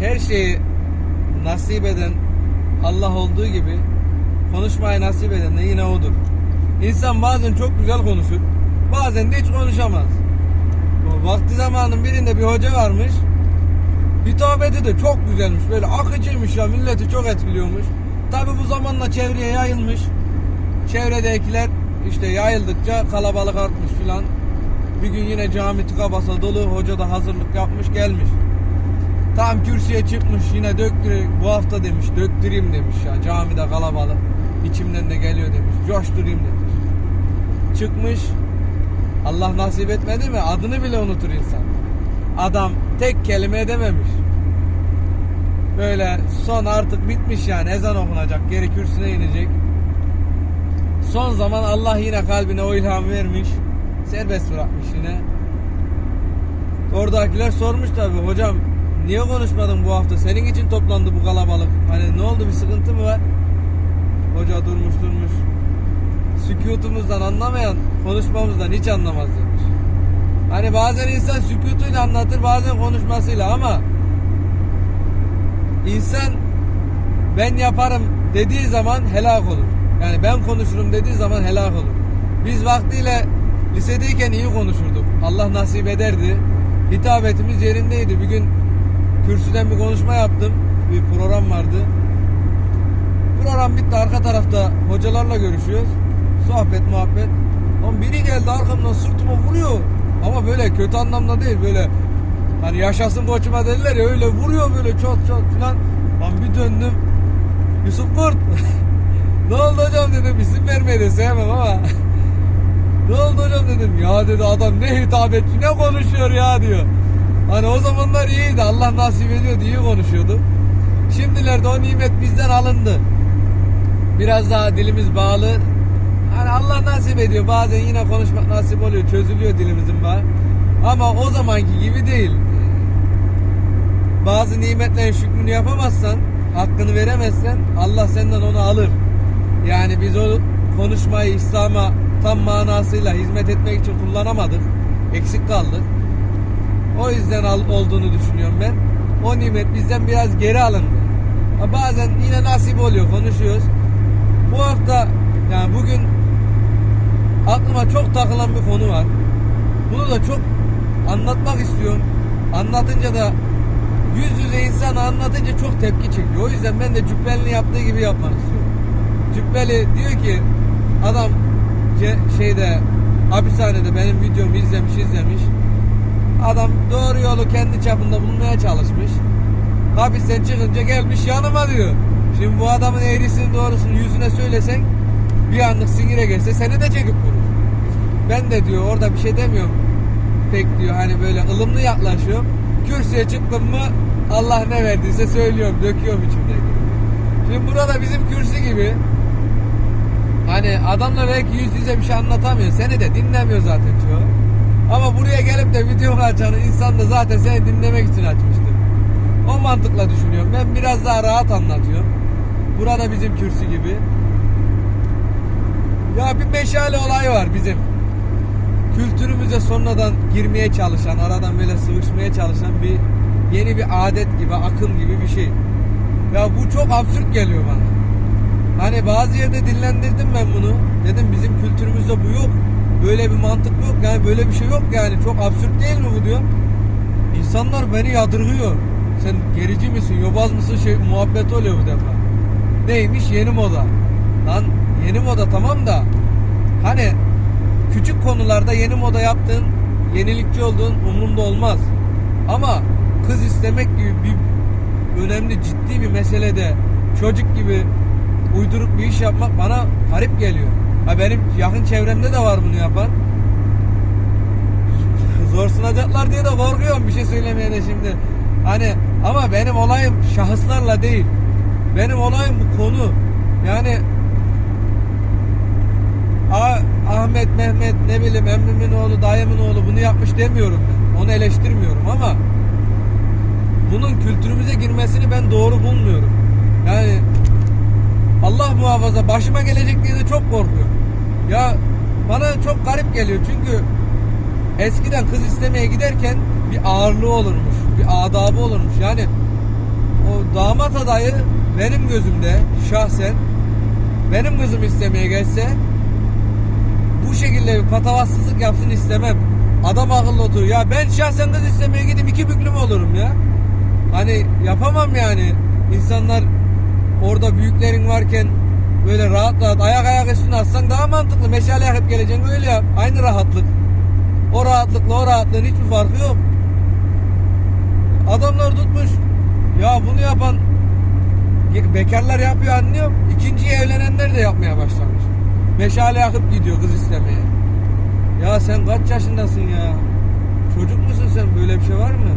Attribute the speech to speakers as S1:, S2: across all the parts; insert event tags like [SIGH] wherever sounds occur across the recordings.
S1: her şeyi nasip eden Allah olduğu gibi konuşmayı nasip eden de yine odur. İnsan bazen çok güzel konuşur. Bazen de hiç konuşamaz. O vakti zamanın birinde bir hoca varmış. Hitabeti de çok güzelmiş. Böyle akıcıymış ya. Milleti çok etkiliyormuş. Tabi bu zamanla çevreye yayılmış. Çevredekiler işte yayıldıkça kalabalık artmış filan. Bir gün yine cami tıka basa dolu. Hoca da hazırlık yapmış gelmiş. Tam kürsüye çıkmış yine döktüreyim. Bu hafta demiş döktüreyim demiş ya. Camide kalabalık. İçimden de geliyor demiş. Coşturayım demiş. Çıkmış. Allah nasip etmedi mi adını bile unutur insan. Adam tek kelime edememiş. Böyle son artık bitmiş yani ezan okunacak geri kürsüne inecek. Son zaman Allah yine kalbine o ilham vermiş. Serbest bırakmış yine. Oradakiler sormuş tabi hocam niye konuşmadın bu hafta? Senin için toplandı bu kalabalık. Hani ne oldu bir sıkıntı mı var? Hoca durmuş durmuş. Sükutumuzdan anlamayan konuşmamızdan hiç anlamaz demiş. Hani bazen insan sükutuyla anlatır bazen konuşmasıyla ama insan ben yaparım dediği zaman helak olur. Yani ben konuşurum dediği zaman helak olur. Biz vaktiyle lisedeyken iyi konuşurduk. Allah nasip ederdi. Hitabetimiz yerindeydi. Bir gün kürsüden bir konuşma yaptım. Bir program vardı. Program bitti. Arka tarafta hocalarla görüşüyoruz. Sohbet, muhabbet. Lan biri geldi arkamdan sırtıma vuruyor. Ama böyle kötü anlamda değil. Böyle hani yaşasın koçuma dediler ya öyle vuruyor böyle çot çot filan. Lan bir döndüm. Yusuf Kurt. [LAUGHS] ne oldu hocam dedim. İsim vermeyi de sevmem ama. [LAUGHS] ne oldu hocam dedim. Ya dedi adam ne hitabetçi ne konuşuyor ya diyor. Hani o zamanlar iyiydi. Allah nasip ediyordu iyi konuşuyordu. Şimdilerde o nimet bizden alındı. Biraz daha dilimiz bağlı. Hani Allah nasip ediyor. Bazen yine konuşmak nasip oluyor. Çözülüyor dilimizin bağı. Ama o zamanki gibi değil. Bazı nimetlerin şükrünü yapamazsan, hakkını veremezsen Allah senden onu alır. Yani biz o konuşmayı İslam'a tam manasıyla hizmet etmek için kullanamadık. Eksik kaldık. O yüzden olduğunu düşünüyorum ben. O nimet bizden biraz geri alındı. Ha, Bazen yine nasip oluyor konuşuyoruz. Bu hafta yani bugün aklıma çok takılan bir konu var. Bunu da çok anlatmak istiyorum. Anlatınca da yüz yüze insan anlatınca çok tepki çekiyor. O yüzden ben de Cübbeli'nin yaptığı gibi yapmak istiyorum. Cübbeli diyor ki adam şeyde hapishanede benim videomu izlemiş izlemiş. Adam doğru yolu kendi çapında bulmaya çalışmış. Hapisten çıkınca gelmiş yanıma diyor. Şimdi bu adamın eğrisini doğrusunu yüzüne söylesen bir anlık sinire gelse seni de çekip vurur. Ben de diyor orada bir şey demiyorum. Pek diyor hani böyle ılımlı yaklaşıyorum. Kürsüye çıktım mı Allah ne verdiyse söylüyorum, döküyorum içimdeki. Şimdi burada bizim kürsü gibi hani adamla belki yüz yüze bir şey anlatamıyor. Seni de dinlemiyor zaten çoğu. Ama buraya gelip de video açan insan da zaten seni dinlemek için açmıştır. O mantıkla düşünüyorum. Ben biraz daha rahat anlatıyorum. Burada bizim kürsü gibi. Ya bir meşale olay var bizim. Kültürümüze sonradan girmeye çalışan, aradan böyle sıvışmaya çalışan bir yeni bir adet gibi, akım gibi bir şey. Ya bu çok absürt geliyor bana. Hani bazı yerde dillendirdim ben bunu. Dedim bizim kültürümüzde bu yok. Böyle bir mantık yok. Yani böyle bir şey yok yani. Çok absürt değil mi bu diyor. İnsanlar beni yadırgıyor. Sen gerici misin, yobaz mısın şey muhabbet oluyor bu defa. Neymiş? Yeni moda. Lan yeni moda tamam da hani küçük konularda yeni moda yaptığın, yenilikçi olduğun umurumda olmaz. Ama kız istemek gibi bir önemli ciddi bir meselede çocuk gibi uyduruk bir iş yapmak bana garip geliyor. Ha benim yakın çevremde de var bunu yapan. [LAUGHS] Zor sınacaklar diye de korkuyorum bir şey söylemeye de şimdi. Hani ama benim olayım şahıslarla değil. Benim olayım bu konu. Yani Ah- Ahmet, Mehmet, ne bileyim emmimin oğlu, dayımın oğlu bunu yapmış demiyorum. Onu eleştirmiyorum ama bunun kültürümüze girmesini ben doğru bulmuyorum. Yani Allah muhafaza başıma gelecek diye de çok korkuyorum. Ya bana çok garip geliyor çünkü eskiden kız istemeye giderken bir ağırlığı olurmuş, bir adabı olurmuş. Yani damat adayı benim gözümde şahsen benim kızım istemeye gelse bu şekilde bir patavatsızlık yapsın istemem. Adam akıllı otur. Ya ben şahsen kız istemeye gidip iki büklüm olurum ya. Hani yapamam yani. İnsanlar orada büyüklerin varken böyle rahat rahat ayak ayak üstüne atsan daha mantıklı. Meşale yakıp geleceksin öyle yap. Aynı rahatlık. O rahatlıkla o rahatlığın hiçbir farkı yok. Adamlar tutmuş. Ya bunu yapan bekarlar yapıyor anlıyorum. İkinciyi evlenenler de yapmaya başlamış. Meşale yakıp gidiyor kız istemeye. Ya sen kaç yaşındasın ya? Çocuk musun sen? Böyle bir şey var mı?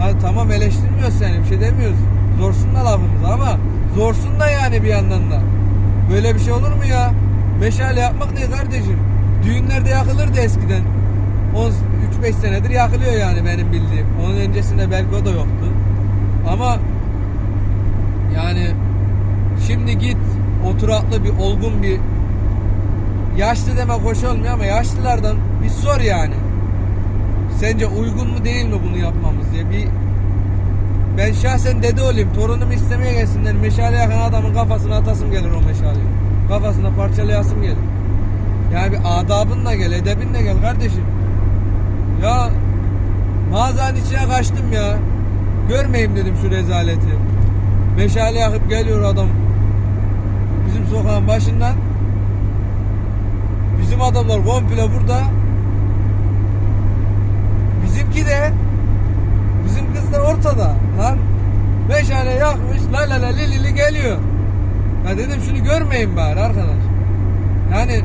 S1: Ha tamam eleştirmiyoruz seni bir şey demiyoruz. Zorsun da lafımız ama zorsun da yani bir yandan da. Böyle bir şey olur mu ya? Meşale yapmak ne kardeşim? Düğünlerde yakılırdı eskiden. 3-5 senedir yakılıyor yani benim bildiğim. Onun öncesinde belki o da yoktu. Ama yani şimdi git oturaklı bir olgun bir yaşlı demek hoş olmuyor ama yaşlılardan bir sor yani. Sence uygun mu değil mi bunu yapmamız diye bir ben şahsen dede olayım torunumu istemeye gelsinler meşale yakan adamın kafasına atasım gelir o meşaleyi. Kafasına parçalayasım gelir. Yani bir adabınla gel edebinle gel kardeşim. Ya mağazanın içine kaçtım ya. Görmeyeyim dedim şu rezaleti. Meşale yakıp geliyor adam. Bizim sokağın başından. Bizim adamlar komple burada. Bizimki de bizim kızlar ortada. Lan meşale yakmış la la la li li li geliyor. Ya dedim şunu görmeyin bari arkadaş. Yani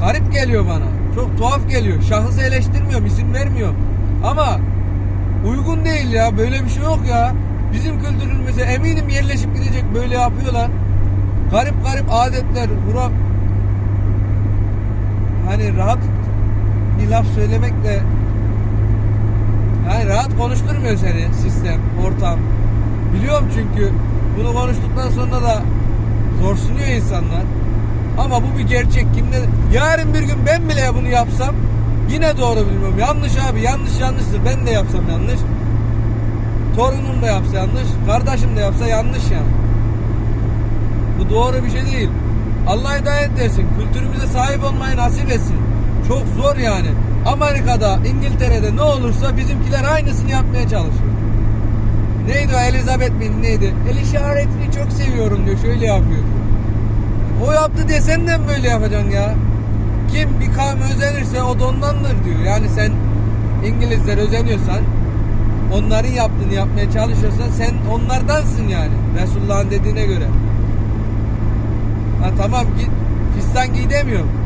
S1: garip geliyor bana. Çok tuhaf geliyor. Şahıs eleştirmiyorum, isim vermiyorum. Ama uygun değil ya. Böyle bir şey yok ya. Bizim kültürümüze eminim yerleşip gidecek böyle yapıyorlar. Garip garip adetler, bura hani rahat bir laf söylemekle konuşturmuyor seni sistem, ortam. Biliyorum çünkü bunu konuştuktan sonra da zorsunuyor insanlar. Ama bu bir gerçek. Kimde yarın bir gün ben bile bunu yapsam yine doğru bilmiyorum. Yanlış abi, yanlış yanlıştır. Ben de yapsam yanlış. Torunum da yapsa yanlış, kardeşim de yapsa yanlış yani. Bu doğru bir şey değil. Allah hidayet etsin. Kültürümüze sahip olmayı nasip etsin. Çok zor yani. Amerika'da, İngiltere'de ne olursa bizimkiler aynısını yapmaya çalışıyor. Neydi o Elizabeth mi neydi? El işaretini çok seviyorum diyor. Şöyle yapıyor. O yaptı diye sen de böyle yapacaksın ya? Kim bir kavme özenirse o da ondandır diyor. Yani sen İngilizler özeniyorsan onların yaptığını yapmaya çalışıyorsan sen onlardansın yani. Resulullah'ın dediğine göre. Ha tamam git fistan giy demiyorum.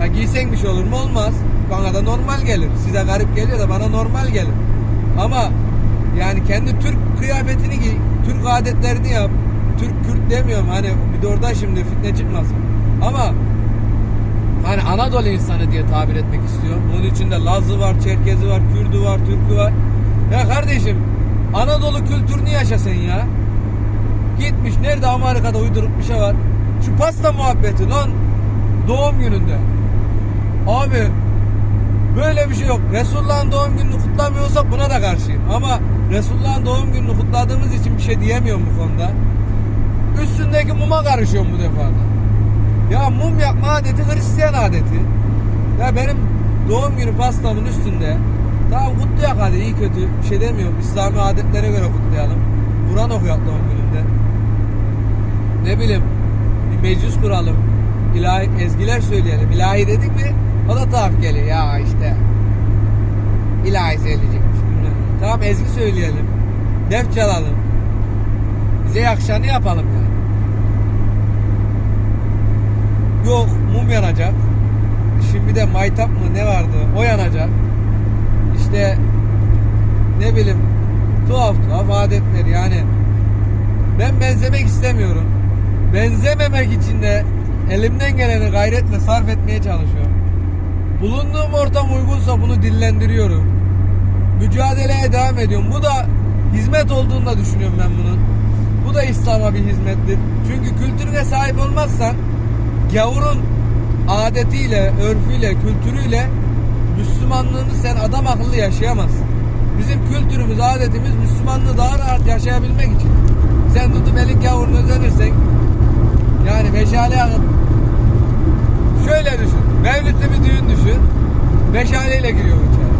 S1: Ha giysen bir şey olur mu? Olmaz. Bana da normal gelir. Size garip geliyor da bana normal gelir. Ama yani kendi Türk kıyafetini giy. Türk adetlerini yap. Türk Kürt demiyorum hani bir de orada şimdi fitne çıkmasın. Ama hani Anadolu insanı diye tabir etmek istiyorum. Bunun içinde Lazı var, Çerkezi var, Kürdü var, Türkü var. Ya kardeşim Anadolu kültürünü yaşa sen ya. Gitmiş nerede Amerika'da uyduruk bir şey var. Şu pasta muhabbeti lan doğum gününde. Abi böyle bir şey yok. Resulullah'ın doğum gününü kutlamıyorsak buna da karşıyım. Ama Resulullah'ın doğum gününü kutladığımız için bir şey diyemiyorum bu konuda. Üstündeki muma karışıyorum bu defada. Ya mum yakma adeti Hristiyan adeti. Ya benim doğum günü pastamın üstünde tamam kutlayak hadi iyi kötü bir şey demiyorum. İslami adetlere göre kutlayalım. Kur'an okuyak doğum gününde. Ne bileyim bir meclis kuralım. İlahi ezgiler söyleyelim. İlahi dedik mi o da tuhaf geliyor ya işte. İlahi söyleyecekmiş. Tamam ezgi söyleyelim. Def çalalım. Bize yakışanı yapalım yani. Yok mum yanacak. Şimdi de maytap mı ne vardı o yanacak. İşte ne bileyim tuhaf tuhaf adetler yani. Ben benzemek istemiyorum. Benzememek için de elimden geleni gayretle sarf etmeye çalışıyorum. Bulunduğum ortam uygunsa bunu dillendiriyorum. Mücadeleye devam ediyorum. Bu da hizmet olduğunu da düşünüyorum ben bunun. Bu da İslam'a bir hizmettir. Çünkü kültürüne sahip olmazsan gavurun adetiyle, örfüyle, kültürüyle Müslümanlığını sen adam akıllı yaşayamazsın. bizim kültürümüz, adetimiz Müslümanlığı daha rahat yaşayabilmek için. Sen tutup elin gavurunu özenirsen yani meşale yakıp şöyle düşün. Mevlütle bir düğün düşün. Meşaleyle giriyor içeri.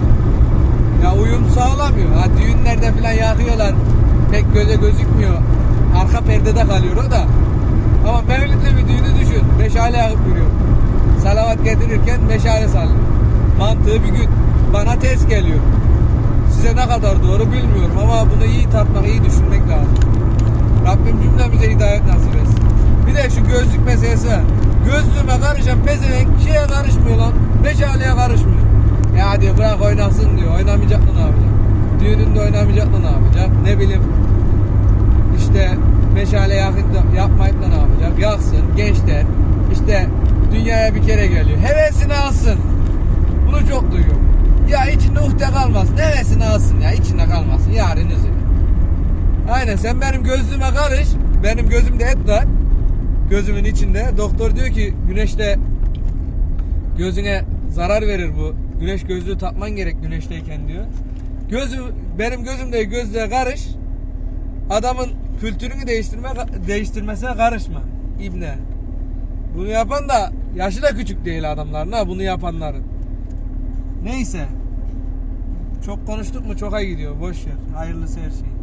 S1: Ya uyum sağlamıyor. Ha düğünlerde falan yakıyorlar. Pek göze gözükmüyor. Arka perdede kalıyor o da. Ama mevlütle bir düğünü düşün. Meşale yakıp giriyor. Salavat getirirken meşale sallıyor. Mantığı bir gün bana ters geliyor. Size ne kadar doğru bilmiyorum ama bunu iyi tartmak, iyi düşünmek lazım. Rabbim cümlemize hidayet nasip etsin. Bir de şu gözlük meselesi. Gözlüğüme karışan pezevenk şeye karışmıyor lan. Meşaleye karışmıyor. Ya diyor bırak oynasın diyor. Oynamayacak mı ne yapacak? Düğününde oynamayacak mı ne yapacak? Ne bileyim işte meşale yakıp da- yapmayıp da ne yapacak? Yaksın gençler. İşte dünyaya bir kere geliyor. Hevesini alsın. Bunu çok duyuyorum. Ya içinde uhde kalmasın. Hevesini alsın ya. içinde kalmasın. Yarın üzülür. Aynen sen benim gözlüğüme karış. Benim gözümde et var. Gözümün içinde. Doktor diyor ki güneşte gözüne zarar verir bu. Güneş gözlüğü takman gerek güneşteyken diyor. Gözü benim gözümde gözlüğe karış. Adamın kültürünü değiştirme değiştirmesine karışma. İbne. Bunu yapan da yaşı da küçük değil adamların ha bunu yapanların. Neyse. Çok konuştuk mu çok ay gidiyor. Boş ver. Hayırlısı her şey.